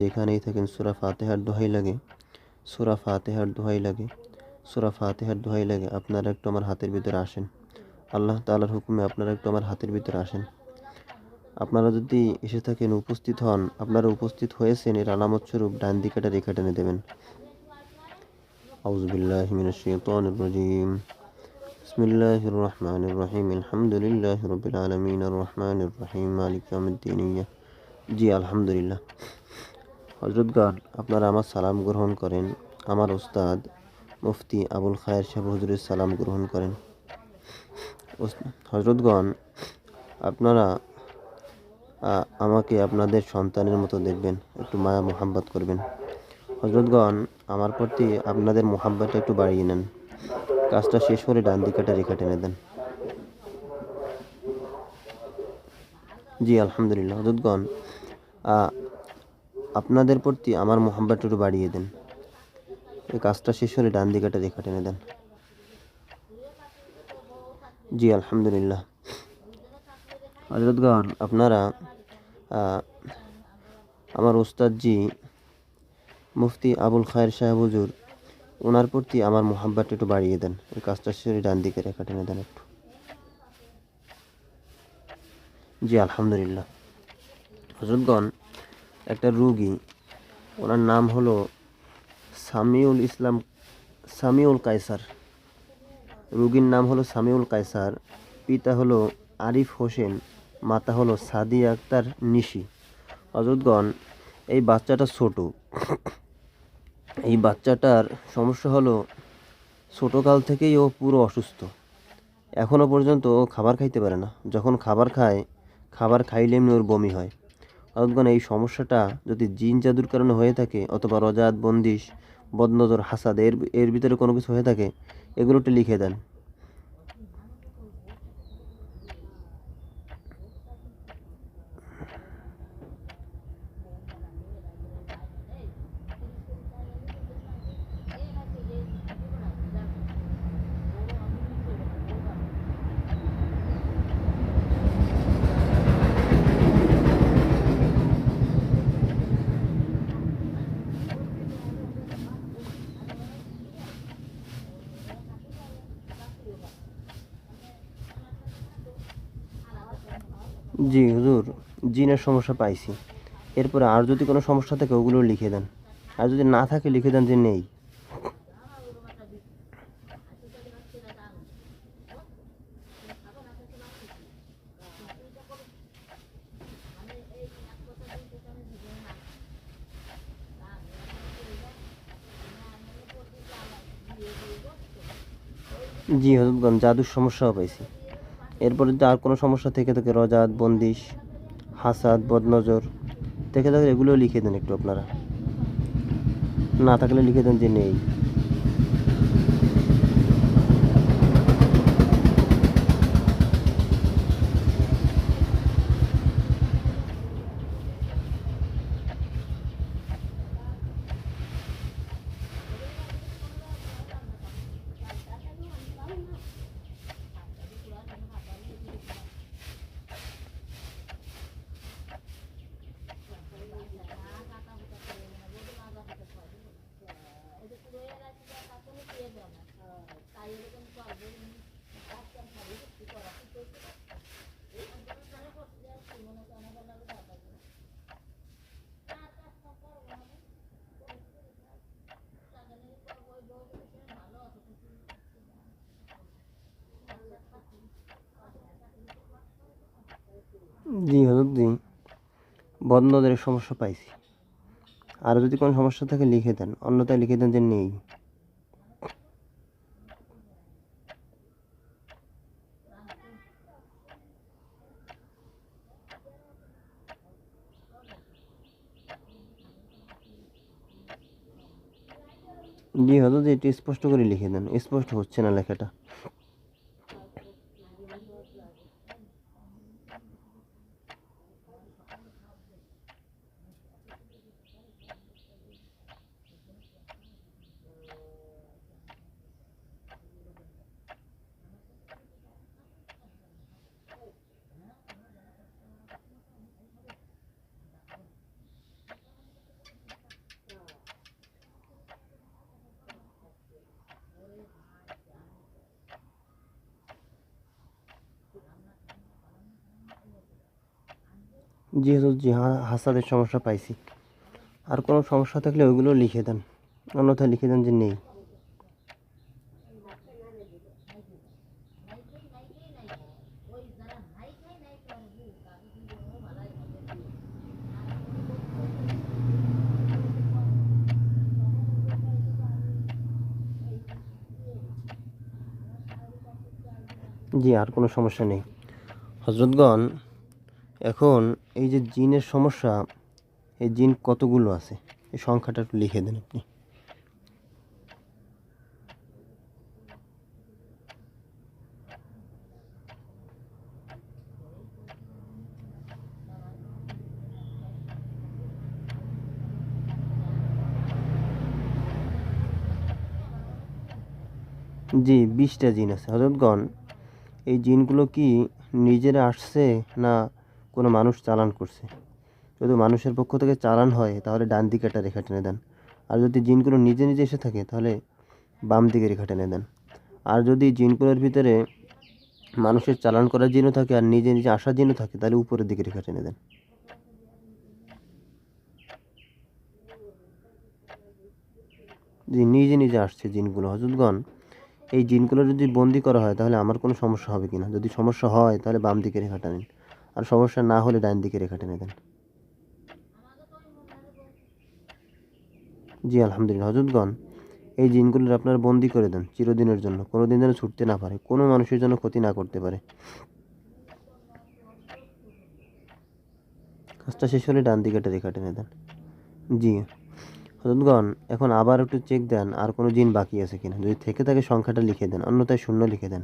যেখানেই থাকেন সুরা ফাতেহার দোহাই লাগে সুরা ফাতেহার দোহাই লাগে সুরা ফাতেহার দোহাই লাগে আপনারা একটু আমার হাতের ভিতরে আসেন আল্লাহ তাআলার হুকুমে আপনারা একটু আমার হাতের ভিতরে আসেন আপনারা যদি এসে থাকেন উপস্থিত হন আপনারা উপস্থিত হয়েছেন এর আলামত স্বরূপ ডান দিকেটা রেখা টেনে দেবেন أعوذ بالله من الشيطان الرجيم بسم الله الرحمن الرحيم الحمد لله رب العالمين الرحمن الرحيم مالك يوم الدين إياه জি আলহামদুলিল্লাহ হজরতগণ আপনারা আমার সালাম গ্রহণ করেন। আমার ওস্তাদ মুফতি আবুল খায়ের সাহেব হুজুরের সালাম গ্রহণ করেন। হজরতগণ আপনারা আমাকে আপনাদের সন্তানের মতো দেখবেন, একটু মায়া মোহাব্বত করবেন। হজরতগণ আমার প্রতি আপনাদের মোহাব্বতটা একটু বাড়িয়ে নেন। কাজটা শেষ করে ডান দিকাটা রেখা টেনে দেন। জি, আলহামদুলিল্লাহ। হজরতগণ আপনাদের প্রতি আমার মোহাম্মত একটু বাড়িয়ে দেন। এই কাজটা শেষ হলে ডান দিকাটা রেখা টেনে দেন। জি, আলহামদুলিল্লাহ। হজরতগণ আপনারা আমার ওস্তাদজি মুফতি আবুল খায়ের সাহেব হুজুর ওনার প্রতি আমার মোহাব্বত একটু বাড়িয়ে দেন। এই কাজটা শেষ ডান দিকে রেখা টেনে দেন একটু। জি, আলহামদুলিল্লাহ। হজরতগণ একটা রুগী, ওনার নাম হলো সামিউল ইসলাম, সামিউল কায়সার। রুগীর নাম হলো সামিউল কায়সার, পিতা হলো আরিফ হোসেন, মাতা হলো সাদিয়া আক্তার নিশি। হজরতগণ এই বাচ্চাটা ছোট। এই বাচ্চাটার সমস্যা হলো ছোটোকাল থেকেই ও পুরো অসুস্থ। এখনও পর্যন্ত ও খাবার খাইতে পারে না। যখন খাবার খায়, খাবার খাইলে এমনি ওর বমি হয়। অতগণ এই সমস্যাটা যদি জিন জাদুর কারণে হয়ে থাকে অথবা রজাত, বন্দিশ, বদনজর, হাসাদ, এর এর ভিতরে কোনো কিছু হয়ে থাকে এগুলোটি লিখে দেন। জি, হুজুর, জিনের সমস্যা পাইছি। এরপরে আর যদি কোনো সমস্যা থাকে, ওগুলো লিখে দেন। আর যদি না থাকে, লিখে দেন যে নেই। জি হজরতগঞ্জ জাদুর সমস্যাও পাইছি। এরপরে যদি আর কোনো সমস্যা থেকে থাকে, রজাত, বন্দিশ, হাসাদ, বদনজর, থেকে থাকে এগুলো লিখে দেন একটু আপনারা। না থাকলে লিখে দেন যে নেই। জি হজরত, জি। বদনজরের সমস্যা পাইছি। আর যদি কোনো সমস্যা থাকে লিখে দেন, অন্যথায় লিখে দেন যে নেই। জি হজরত এটি স্পষ্ট করে লিখে দেন। স্পষ্ট হচ্ছে না লেখাটা। হা- হাসাদের সমস্যা পাইছি। আর কোনো সমস্যা থাকলে ওইগুলো লিখে দেন। অন্যথায় লিখে দেন যে নেই। জি, আর কোনো সমস্যা নেই। হজরতগণ এখন এই যে জিনের সমস্যা, এই জিন কতগুলো আছে? এই সংখ্যাটা একটু লিখে দেন আপনি। জি, বিশটা জিন আছে। হজরতগণ, এই জিনগুলো কি নিজেরা আসছে না কোনো মানুষ চালান করছে। যদি মানুষের পক্ষ থেকে চালান হয়, তাহলে ডান দিকে একটা রেখা টেনে দেন। আর যদি জিনগুলো নিজে নিজে এসে থাকে, তাহলে বাম দিকে রেখা টেনে দেন। আর যদি জিনগুলোর ভিতরে মানুষের চালান করার জিনও থাকে আর নিজে নিজে আসার জিনও থাকে, তাহলে উপরের দিকে রেখা টেনে দেন। জি নিজে নিজে আসছে জিনগুলো। হজরতগণ এই জিনগুলো যদি বন্দি করা হয়, তাহলে আমার কোনো সমস্যা হবে কিনা? যদি সমস্যা হয়, তাহলে বাম দিকে রেখাটা নিন আর সমস্যা না হলে ডান দিকে রেখা টেনে দেন। জি, আলহামদুলিল্লাহ। হজরতগণ এই জিনগুলোর আপনারা বন্দি করে দেন চিরদিনের জন্য। কোনো দিন যেন ছুটতে না পারে, কোনো মানুষের জন্য ক্ষতি না করতে পারে। কাজটা শেষ হলে ডান দিকে একটা রেখা টেনে দেন। জি হজরতগণ এখন আবার একটু চেক দেন, আর কোনো জিন বাকি আছে কিনা। যদি থেকে থাকে সংখ্যাটা লিখে দেন, অন্যথায় শূন্য লিখে দেন।